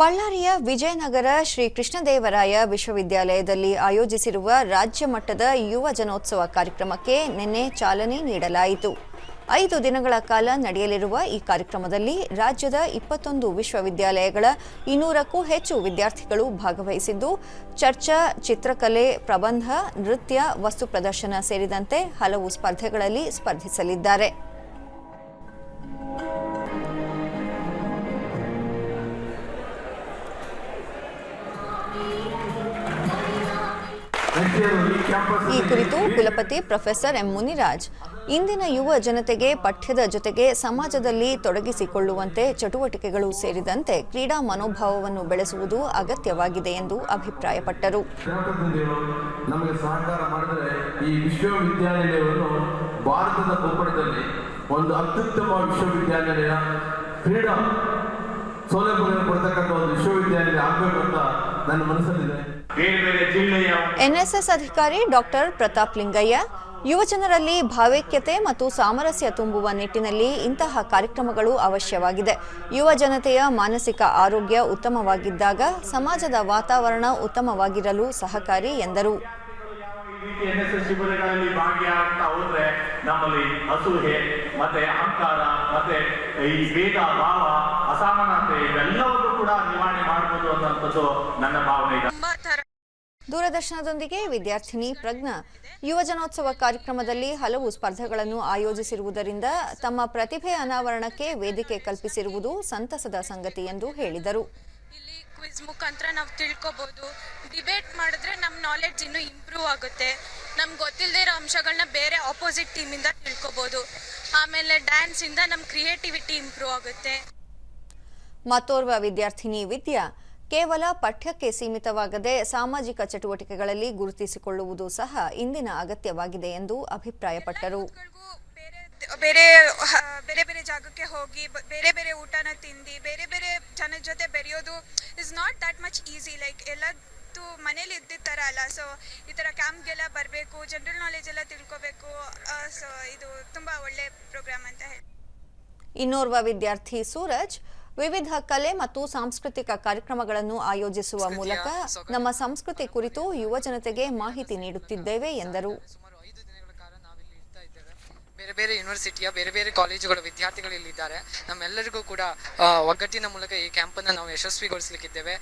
ಬಳ್ಳಾರಿಯ ವಿಜಯನಗರ ಶ್ರೀ ಕೃಷ್ಣದೇವರಾಯ ವಿಶ್ವವಿದ್ಯಾಲಯದಲ್ಲಿ ಆಯೋಜಿಸಿರುವ ರಾಜ್ಯ ಮಟ್ಟದ ಯುವ ಜನೋತ್ಸವ ಕಾರ್ಯಕ್ರಮಕ್ಕೆ ನಿನ್ನೆ ಚಾಲನೆ ನೀಡಲಾಯಿತು. ಐದು ದಿನಗಳ ಕಾಲ ನಡೆಯಲಿರುವ ಈ ಕಾರ್ಯಕ್ರಮದಲ್ಲಿ ರಾಜ್ಯದ ಇಪ್ಪತ್ತೊಂದು ವಿಶ್ವವಿದ್ಯಾಲಯಗಳ ಇನ್ನೂರಕ್ಕೂ ಹೆಚ್ಚು ವಿದ್ಯಾರ್ಥಿಗಳು ಭಾಗವಹಿಸಿದ್ದು, ಚರ್ಚಾ, ಚಿತ್ರಕಲೆ, ಪ್ರಬಂಧ, ನೃತ್ಯ, ವಸ್ತು ಪ್ರದರ್ಶನ ಸೇರಿದಂತೆ ಹಲವು ಸ್ಪರ್ಧೆಗಳಲ್ಲಿ ಸ್ಪರ್ಧಿಸಲಿದ್ದಾರೆ. ಈ ಕುರಿತು ಕುಲಪತಿ ಪ್ರೊಫೆಸರ್ ಎಂ ಮುನಿರಾಜ್, ಇಂದಿನ ಯುವ ಜನತೆಗೆ ಪಠ್ಯದ ಜೊತೆಗೆ ಸಮಾಜದಲ್ಲಿ ತೊಡಗಿಸಿಕೊಳ್ಳುವಂತೆ ಚಟುವಟಿಕೆಗಳು ಸೇರಿದಂತೆ ಕ್ರೀಡಾ ಮನೋಭಾವವನ್ನು ಬೆಳೆಸುವುದು ಅಗತ್ಯವಾಗಿದೆ ಎಂದು ಅಭಿಪ್ರಾಯಪಟ್ಟರು. ನಮಗೆ ಸಹಕಾರ ಮಾಡಿದರೆ ಈ ವಿಶ್ವವಿದ್ಯಾನಿಲಯವನ್ನು ಭಾರತದ ಒಂದು ಅತ್ಯುತ್ತಮ ವಿಶ್ವವಿದ್ಯಾನಿಲಯ, ಕ್ರೀಡಾ ಸೌಲಭ್ಯಗಳನ್ನು ಕೊಡ್ತಕ್ಕಂಥ ಒಂದು ಆಗಬೇಕು ಅಂತ ನನ್ನ ಮನಸ್ಸಲ್ಲಿದೆ. ಎನ್ಎಸ್ಎಸ್ ಅಧಿಕಾರಿ ಡಾಕ್ಟರ್ ಪ್ರತಾಪ್ ಲಿಂಗಯ್ಯ ಯುವಜನರಲ್ಲಿ ಭಾವೈಕ್ಯತೆ ಮತ್ತು ಸಾಮರಸ್ಯ ತುಂಬುವ ನಿಟ್ಟಿನಲ್ಲಿ ಇಂತಹ ಕಾರ್ಯಕ್ರಮಗಳು ಅವಶ್ಯವಾಗಿದೆ. ಯುವ ಜನತೆಯ ಮಾನಸಿಕ ಆರೋಗ್ಯ ಉತ್ತಮವಾಗಿದ್ದಾಗ ಸಮಾಜದ ವಾತಾವರಣ ಉತ್ತಮವಾಗಿರಲು ಸಹಕಾರಿ ಎಂದರು. ನಮ್ಮಲ್ಲಿ ಅಸೂಹೆ ಮತ್ತೆ ಅಹಂಕಾರ ಮತ್ತೆ ಈ ಭೇದ ಭಾವ ಅಸಮಾನತೆ ಇವೆಲ್ಲವನ್ನು ಕೂಡ ನಿವಾರಣೆ ಮಾಡಬಹುದು ಅನ್ನುವಂಥದ್ದು ನನ್ನ ಭಾವನೆ ಇದೆ. ದೂರದರ್ಶನದೊಂದಿಗೆ ವಿದ್ಯಾರ್ಥಿನಿ ಪ್ರಜ್ಞಾ. ಯುವಜನೋತ್ಸವ ಕಾರ್ಯಕ್ರಮದಲ್ಲಿ ಹಲವು ಸ್ಪರ್ಧೆಗಳನ್ನು ಆಯೋಜಿಸಿರುವುದರಿಂದ ತಮ್ಮ ಪ್ರತಿಭೆ ಅನಾವರಣಕ್ಕೆ ವೇದಿಕೆ ಕಲ್ಪಿಸಿರುವುದು ಸಂತಸದ ಸಂಗತಿ ಎಂದು ಹೇಳಿದರು. ಇಲ್ಲಿ ಕ್ವಿಜ್ ಮುಖಾಂತರ ನಾವು ತಿಳ್ಕೊಬಹುದು ಡಿಬೇಟ್ ಮಾಡಿದ್ರೆ ನಮ್ಮ ನಾಲೆಡ್ಜ್ ಇನ್ನೂ ಇಂಪ್ರೂವ್ ಆಗುತ್ತೆ. ನಮ್ಗೆ ಗೊತ್ತಿಲ್ಲದೆ ಇರೋ ಅಂಶಗಳನ್ನ ಬೇರೆ ಆಪೋಸಿಟ್ ಟೀಮಿಂದ ತಿಳ್ಕೊಬೋದು. ಆಮೇಲೆ ಡ್ಯಾನ್ಸಿಂದ ನಮ್ಮ ಕ್ರಿಯೇಟಿವಿಟಿ ಇಂಪ್ರೂವ್ ಆಗುತ್ತೆ. ಮತ್ತೋರ್ವ ವಿದ್ಯಾರ್ಥಿನಿ ವಿದ್ಯಾ ಕೇವಲ ಪಠ್ಯಕ್ಕೆ ಸೀಮಿತವಾಗದೆ ಸಾಮಾಜಿಕ ಚಟುವಟಿಕೆಗಳಲ್ಲಿ ಗುರುತಿಸಿಕೊಳ್ಳುವುದು ಸಹ ಇಂದಿನ ಅಗತ್ಯವಾಗಿದೆ ಎಂದು ಅಭಿಪ್ರಾಯಪಟ್ಟರು. ಬೇರೆ ಬೇರೆ ಬೇರೆ ಬೇರೆ ಜಾಗಕ್ಕೆ ಹೋಗಿ ಬೇರೆ ಬೇರೆ ಊಟನ ತಿಂದು ಬೇರೆ ಬೇರೆ ಜನದ ಜೊತೆ ಬೆರೆಯೋದು is not that much easy like ಎಲ್ಲದ್ದು ಮನೇಲಿ ಇದ್ದಿದ್ದ ಥರ ಅಲ್ಲ ಸೊ ಈ ಥರ ಕ್ಯಾಂಪ್ಗೆಲ್ಲ ಬರಬೇಕು ಜನರಲ್ ನಾಲೆಜ್ ಎಲ್ಲ ತಿಳ್ಕೊಬೇಕು ಸೊ ಇದು ತುಂಬಾ ಒಳ್ಳೆ ಪ್ರೋಗ್ರಾಮ್ ಅಂತ ಹೇಳಿ ಇನ್ನೋರ್ವ ವಿದ್ಯಾರ್ಥಿ ಸೂರಜ್ ವಿವಿಧ ಕಲೆ ಮತ್ತು ಸಾಂಸ್ಕೃತಿಕ ಕಾರ್ಯಕ್ರಮಗಳನ್ನು ಆಯೋಜಿಸುವ ಮೂಲಕ ನಮ್ಮ ಸಂಸ್ಕೃತಿ ಕುರಿತು ಯುವ ಜನತೆಗೆ ಮಾಹಿತಿ ನೀಡುತ್ತಿದ್ದೇವೆ ಎಂದರು. ಸುಮಾರು ಐದು ದಿನಗಳ ಕಾಲ ನಾವಿಲ್ಲಿ ಇರ್ತಾ ಇದ್ದೇವೆ. ಬೇರೆ ಬೇರೆ ಯೂನಿವರ್ಸಿಟಿಯ ಬೇರೆ ಬೇರೆ ಕಾಲೇಜುಗಳ ವಿದ್ಯಾರ್ಥಿಗಳು ಇಲ್ಲಿದ್ದಾರೆ. ನಮ್ಮೆಲ್ಲರಿಗೂ ಕೂಡ ಆ, ಒಗ್ಗಟ್ಟಿನ ಮೂಲಕ ಈ ಕ್ಯಾಂಪನ್ನು ನಾವು ಯಶಸ್ವಿಗೊಳಿಸಲಿಕ್ಕಿದ್ದೇವೆ.